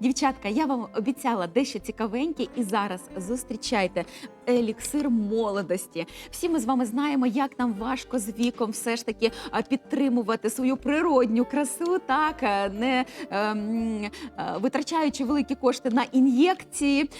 Дівчатка, я вам обіцяла дещо цікавеньке, і зараз зустрічайте еліксир молодості. Всі ми з вами знаємо, як нам важко з віком все ж таки підтримувати свою природню красу, так не ем, витрачаючи великі кошти на ін'єкції.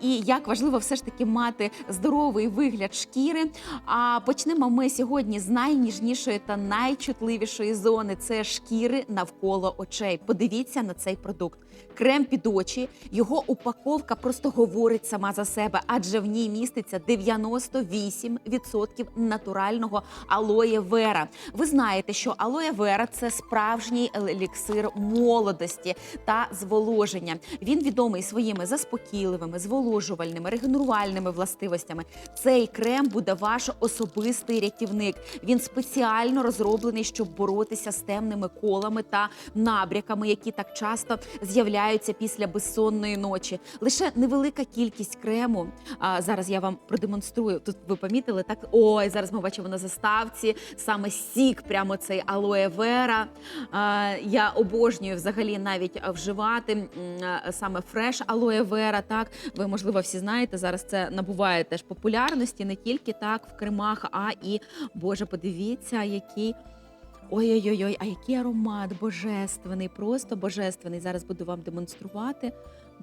І як важливо все ж таки мати здоровий вигляд шкіри. А почнемо ми сьогодні з найніжнішої та найчутливішої зони це шкіри навколо очей. Подивіться на цей продукт. Крем під очі, його упаковка просто говорить сама за себе, адже в ній міститься 98% натурального алоє вера. Ви знаєте, що алоє вера це справжній еліксир молодості та зволоження. Він відомий своїми заспокійливими, зволожувальними, регенерувальними властивостями. Цей крем буде ваш особистий рятівник. Він спеціально розроблений, щоб боротися з темними колами та набряками, які так часто з'являються після безсонної ночі. Лише невелика кількість крему. А зараз я вам продемонструю. Тут ви помітили так. Ой, зараз ми бачимо на заставці саме сік, прямо цей алоє вера. А, я обожнюю взагалі навіть вживати саме фреш алоє вера. Так, ви можливо всі знаєте. Зараз це набуває теж популярності не тільки так в кремах, а і Боже, подивіться, який. Ой-ой-ой, а який аромат божественний, просто божественний. Зараз буду вам демонструвати.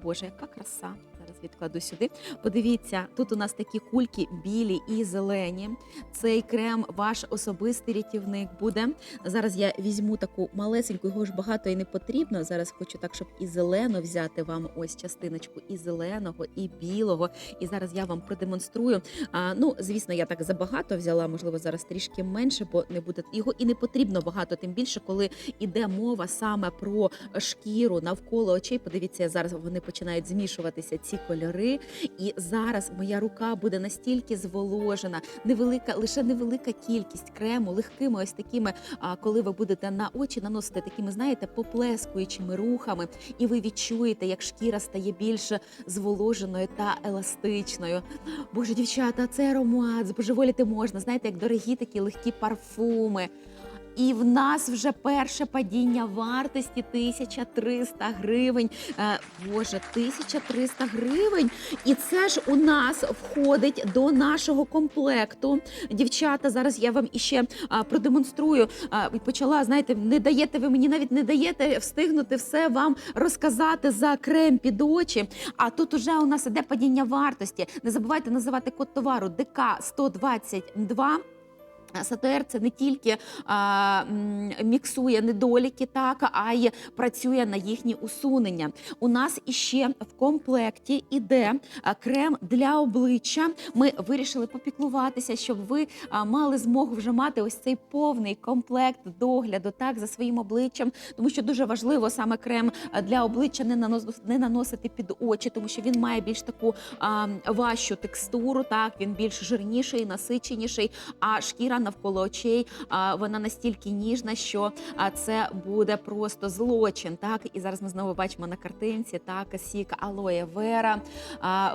Боже, яка краса! Зараз відкладу сюди. Подивіться, тут у нас такі кульки білі і зелені. Цей крем ваш особистий рятівник буде. Зараз я візьму таку малесеньку, його ж багато і не потрібно. Зараз хочу так, щоб і зелено взяти вам ось частиночку і зеленого, і білого. І зараз я вам продемонструю. А, ну, звісно, я так забагато взяла, можливо, зараз трішки менше, бо не буде його і не потрібно багато, тим більше, коли іде мова саме про шкіру навколо очей. Подивіться, зараз вони починають змішуватися ці кольори. І зараз моя рука буде настільки зволожена, невелика, лише невелика кількість крему, легкими ось такими. Коли ви будете на очі наносити такими, знаєте, поплескуючими рухами, і ви відчуєте, як шкіра стає більш зволоженою та еластичною. Боже, дівчата, це аромат, збожеволіти можна. Знаєте, як дорогі такі легкі парфуми. І в нас вже перше падіння вартості 1300 гривень. Е, Боже, 1300 гривень. І це ж у нас входить до нашого комплекту. Дівчата, зараз я вам іще продемонструю. Почала, знаєте, не даєте ви мені навіть не даєте встигнути все вам розказати за крем під очі. А тут уже у нас іде падіння вартості. Не забувайте називати код товару ДК 122. САТР це не тільки а, міксує недоліки, так а й працює на їхні усунення. У нас іще в комплекті іде крем для обличчя. Ми вирішили попіклуватися, щоб ви мали змогу вже мати ось цей повний комплект догляду так за своїм обличчям, тому що дуже важливо саме крем для обличчя не наносити під очі, тому що він має більш таку а, важчу текстуру. Так він більш жирніший, насиченіший. А шкіра навколо очей вона настільки ніжна, що це буде просто злочин. Так, і зараз ми знову бачимо на картинці так сік алоє вера.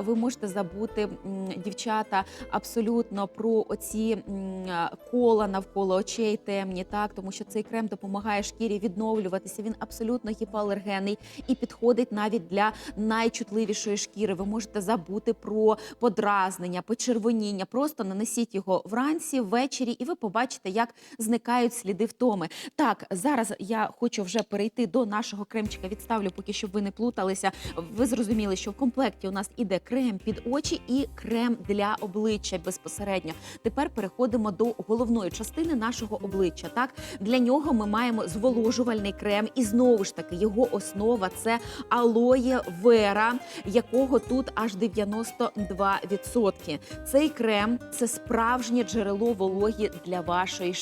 Ви можете забути, дівчата, абсолютно про оці кола навколо очей темні, так тому що цей крем допомагає шкірі відновлюватися. Він абсолютно гіпоалергенний і підходить навіть для найчутливішої шкіри. Ви можете забути про подразнення, почервоніння. Просто нанесіть його вранці, ввечері, і ви побачите, як зникають сліди втоми. Так, зараз я хочу вже перейти до нашого кремчика. Відставлю, поки щоб ви не плуталися. Ви зрозуміли, що в комплекті у нас іде крем під очі і крем для обличчя безпосередньо. Тепер переходимо до головної частини нашого обличчя. Так для нього ми маємо зволожувальний крем, і знову ж таки його основа це алоє вера, якого тут аж 92%. Цей крем це справжнє джерело вологі для вашої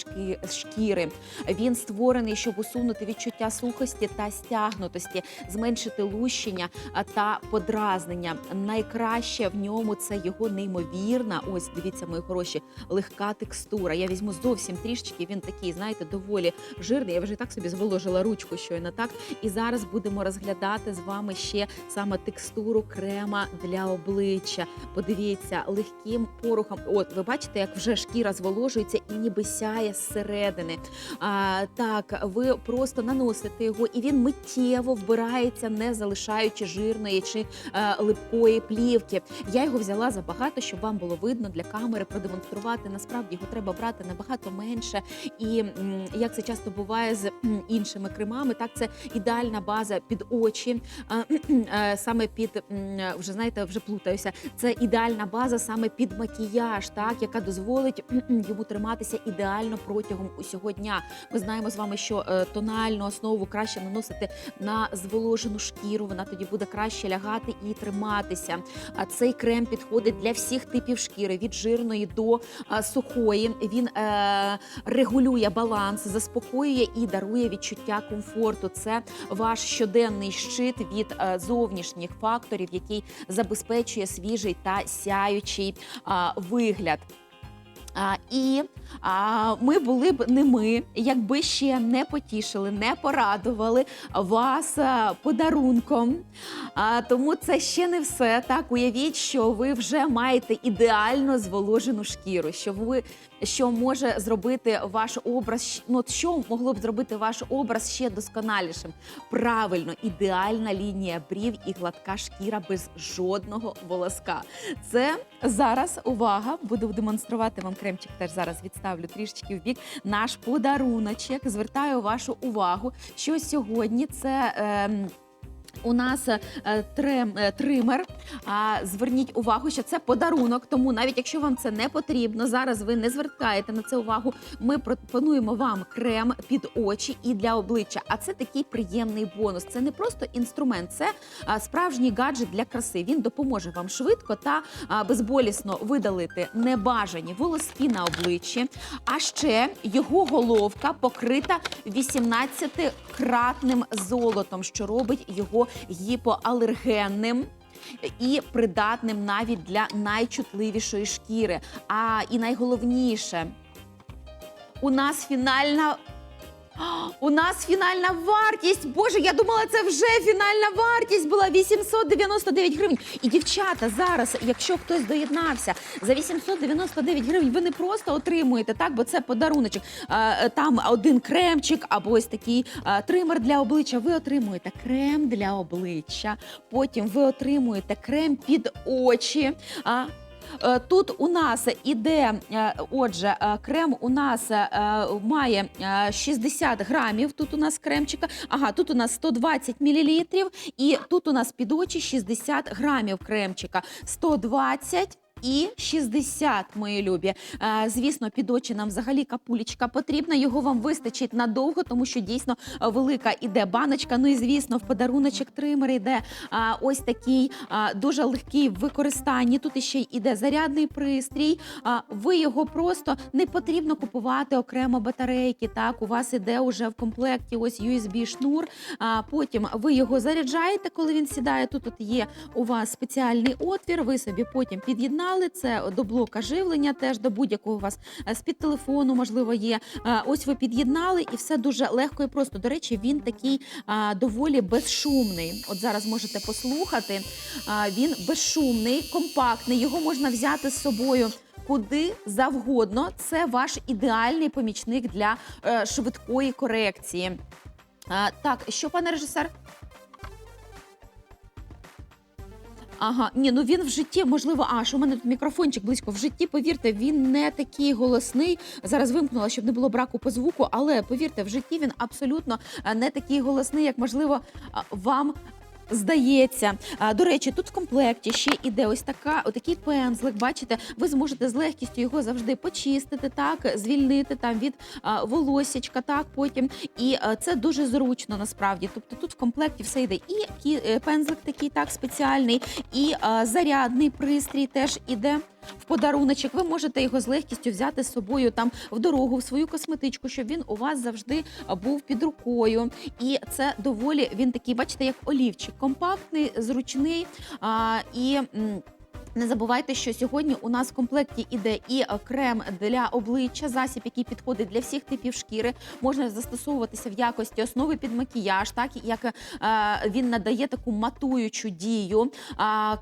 шкіри. Він створений, щоб усунути відчуття сухості та стягнутості, зменшити лущення та подразнення. Найкраще в ньому це його неймовірна. Ось дивіться, мої хороші, легка текстура. Я візьму зовсім трішечки. Він такий, знаєте, доволі жирний. Я вже так собі зволожила ручку щойно так. І зараз будемо розглядати з вами ще саме текстуру крема для обличчя. Подивіться, легким порухом. От ви бачите, як вже шкіра зволожується. Світиться і ніби сяє зсередини. А, так, ви просто наносите його, і він миттєво вбирається, не залишаючи жирної чи е, липкої плівки. Я його взяла забагато, щоб вам було видно для камери, продемонструвати. Насправді його треба брати набагато менше. І як це часто буває з іншими кремами, так це ідеальна база під очі, а, е, саме під вже знаєте, вже плутаюся. Це ідеальна база саме під макіяж, так яка дозволить йому триматися ідеально протягом усього дня. Ми знаємо з вами, що е, тональну основу краще наносити на зволожену шкіру. Вона тоді буде краще лягати і триматися. А цей крем підходить для всіх типів шкіри від жирної до сухої. Він е, регулює баланс, заспокоює і дарує відчуття комфорту. Це ваш щоденний щит від е, зовнішніх факторів, який забезпечує свіжий та сяючий вигляд. А, і а, ми були б не ми, якби ще не потішили, не порадували вас а, подарунком. А, тому це ще не все. Так, уявіть, що ви вже маєте ідеально зволожену шкіру, що ви що може зробити ваш образ, ну що могло б зробити ваш образ ще досконалішим. Правильно, ідеальна лінія брів і гладка шкіра без жодного волоска. Це зараз увага. Буду демонструвати вам кремчик. Теж зараз відставлю трішечки в бік. Наш подаруночок. Звертаю вашу увагу, що сьогодні це. ем, у нас е, трем, е, тример. Зверніть увагу, що це подарунок. Тому навіть якщо вам це не потрібно, зараз ви не звертаєте на це увагу. Ми пропонуємо вам крем під очі і для обличчя. А це такий приємний бонус. Це не просто інструмент, це справжній гаджет для краси. Він допоможе вам швидко та безболісно видалити небажані волоски на обличчі. А ще його головка покрита 18-кратним золотом, що робить його гіпоалергенним. І придатним навіть для найчутливішої шкіри. А і найголовніше, у нас фінальна. У нас фінальна вартість. Боже, я думала, це вже фінальна вартість була 899 гривень. І дівчата, зараз, якщо хтось доєднався за 899 гривень, ви не просто отримуєте так, бо це подаруночок. Е, Там один кремчик або ось такий тример для обличчя. Ви отримуєте крем для обличчя. Потім ви отримуєте крем під очі. Тут у нас іде, е, отже, е, крем у нас е, має е, 60 грамів. Тут у нас кремчика. Ага, тут у нас 120 мілілітрів, і тут у нас під очі 60 грамів кремчика. 120 і 60, мої любі. Е, Звісно, під очі нам взагалі капулечка потрібна. Його вам вистачить надовго, тому що дійсно е, велика іде баночка. Ну і звісно, в подаруночок тример йде ось такий дуже легкий в використанні. Тут іще й іде зарядний пристрій. Ви його просто не потрібно купувати окремо батарейки. Так, у вас іде уже в комплекті ось USB шнур. Потім ви його заряджаєте, коли він сідає. Тут от є у вас спеціальний отвір. Ви собі потім під'єднали це до блока живлення, теж до будь-якого у вас е, з-під телефону, можливо, є. Е, Ось ви під'єднали, і все дуже легко і просто. До речі, він такий доволі безшумний. От зараз можете послухати. Він безшумний, компактний. Його можна взяти з собою. Куди завгодно, це ваш ідеальний помічник для е, швидкої корекції. А, так, що, пане режисер? Ага, ні, ну він в житті, можливо, а що у мене тут мікрофончик близько. В житті, повірте, він не такий голосний. Зараз вимкнула, щоб не було браку по звуку, але повірте, в житті він абсолютно е, не такий голосний, як можливо вам. Здається, до речі, тут в комплекті ще іде ось така, отакий пензлик. Бачите, ви зможете з легкістю його завжди почистити, так звільнити там від а, так потім. І це дуже зручно насправді. Тобто тут в комплекті все йде. І е, пензлик такий так спеціальний, і зарядний пристрій теж іде. В подаруночок ви можете його з легкістю взяти з собою там в дорогу, в свою косметичку, щоб він у вас завжди був під рукою. І це доволі він такий, бачите, як олівчик, компактний, зручний а, і. м, Не забувайте, що сьогодні у нас в комплекті іде і крем для обличчя, засіб, який підходить для всіх типів шкіри. Можна застосовуватися в якості основи під макіяж, так як е, він надає таку матуючу дію.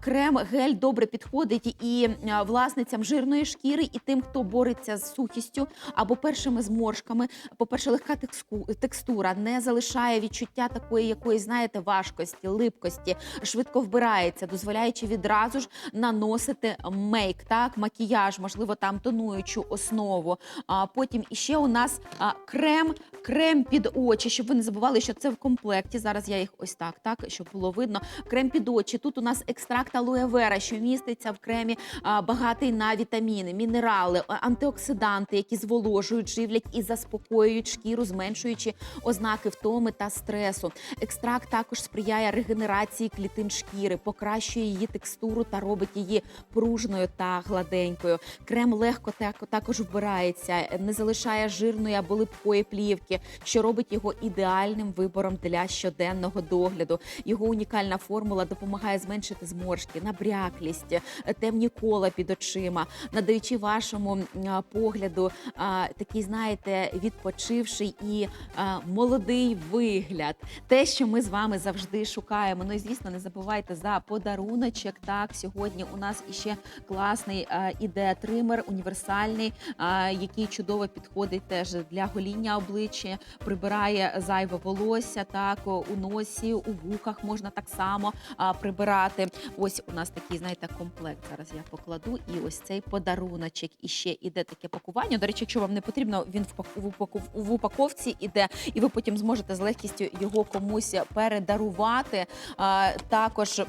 Крем гель добре підходить і е, власницям жирної шкіри, і тим, хто бореться з сухістю або першими зморшками. По-перше, легка текстура не залишає відчуття такої якоїсь, знаєте, важкості, липкості, швидко вбирається, дозволяючи відразу ж наносити мейк, так, макіяж, можливо, там тонуючу основу. А потім іще у нас крем, крем під очі, щоб ви не забували, що це в комплекті. Зараз я їх ось так, так, щоб було видно. Крем під очі. Тут у нас екстракт алоє вера, що міститься в кремі, багатий на вітаміни, мінерали, антиоксиданти, які зволожують, живлять і заспокоюють шкіру, зменшуючи ознаки втоми та стресу. Екстракт також сприяє регенерації клітин шкіри, покращує її текстуру та робить її пружною та гладенькою. Крем легко так- також вбирається, не залишає жирної або липкої плівки, що робить його ідеальним вибором для щоденного догляду. Його унікальна формула допомагає зменшити зморшки, набряклість, темні кола під очима, надаючи вашому погляду такий, знаєте, відпочивший і молодий вигляд. Те, що ми з вами завжди шукаємо. Ну і звісно, не забувайте за подаруночок. Так, сьогодні у нас іще класний а, іде тример, універсальний, а, який чудово підходить теж для гоління обличчя, прибирає зайве волосся. Так, у носі, у вухах можна так само прибирати. Ось у нас такий, знаєте, комплект. Зараз я покладу. І ось цей подаруночок. І ще іде таке пакування. До речі, якщо вам не потрібно, він в упаковці іде, і ви потім зможете з легкістю його комусь передарувати. Також.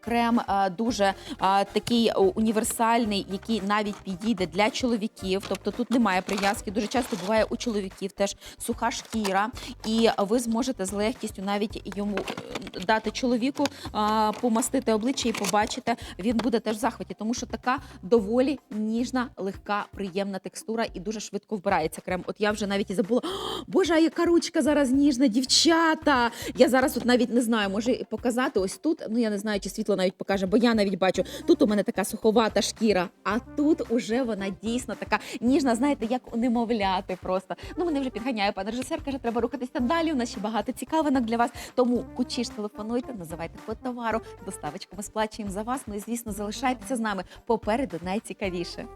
Крем дуже такий універсальний, який навіть підійде для чоловіків. Тобто тут немає прив'язки. Дуже часто буває у чоловіків теж суха шкіра, і ви зможете з легкістю навіть йому е, дати чоловіку помастити обличчя і побачите, він буде теж в захваті, тому що така доволі ніжна, легка, приємна текстура і дуже швидко вбирається крем. От я вже навіть і забула. «О, Боже, а яка ручка зараз ніжна, дівчата! Я зараз от навіть не знаю, може показати ось тут. Ну я не знаю, чи світло навіть покаже, бо я навіть бачу. Тут у мене така суховата шкіра, а тут уже вона дійсно така ніжна, знаєте, як у немовляти просто. Ну мене вже підганяє пан режисер, каже, треба рухатися далі. У нас ще багато цікавинок для вас. Тому кучіш телефонуйте, називайте код товару, доставочку ми сплачуємо за вас. Ну і звісно, залишайтеся з нами. Попереду найцікавіше.